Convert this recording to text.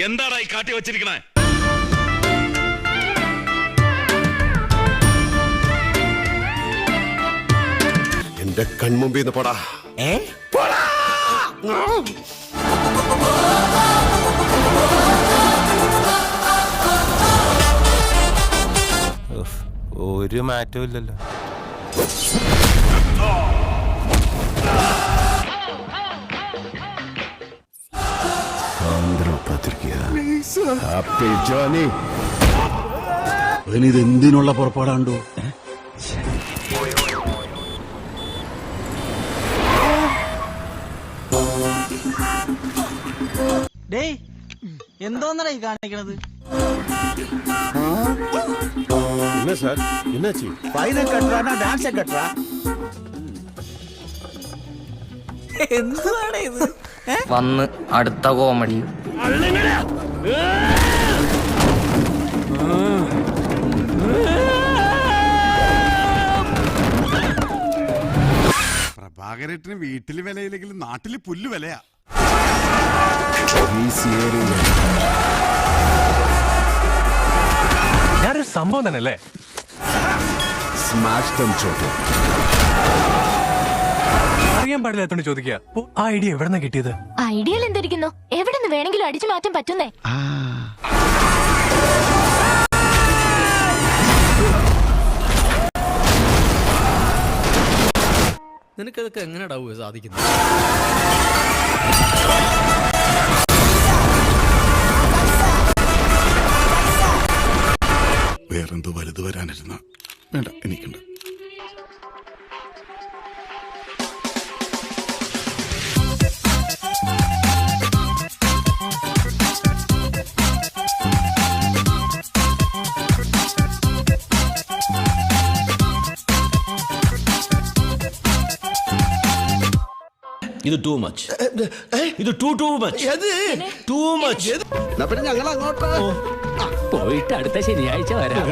എന്താടാ ഈ കാട്ടി വെച്ചിരിക്കണേ? എന്റെ കൺമുമ്പിൽ നിന്ന് പോടാ! ഒരു മാറ്റവും ഇല്ലല്ലോ. ഇത് എന്തിനുള്ള പുറപ്പാടാണ്ടോ ഡേയ് എന്തോന്നടാ ഈ കാണിക്കണത് என்ன சார் என்னாச்சு എന്തുവാടാ ഇത് വന്ന് അടുത്ത കോമഡി പ്രഭാകരേട്ടന് വീട്ടിൽ വിലയില്ലെങ്കിലും നാട്ടിൽ പുല്ല് വിലയാ. ഞാനൊരു സംഭവം തന്നെ അല്ലേ അറിയാൻ പാടില്ലാത്തോണ്ട് ചോദിക്കുക. ആ ഐഡിയ എവിടെന്നാ കിട്ടിയത്? ഐഡിയൽ എന്തിരിക്കുന്നു? എവിടെ നിന്ന് വേണമെങ്കിലും അടിച്ചു മാറ്റാൻ പറ്റുന്നേ? നിനക്കതൊക്കെ എങ്ങനെയാ സാധിക്കുന്നത് വേറെന്തോ വലുത് വരാനിരുന്ന. വേണ്ട എനിക്കുണ്ട്. ഇത് ടൂ മച്ച് ഇത് too too much too much പിന്നെ ഞങ്ങൾ അങ്ങോട്ട് പോയിട്ട് അടുത്ത ശനിയാഴ്ച വരാം.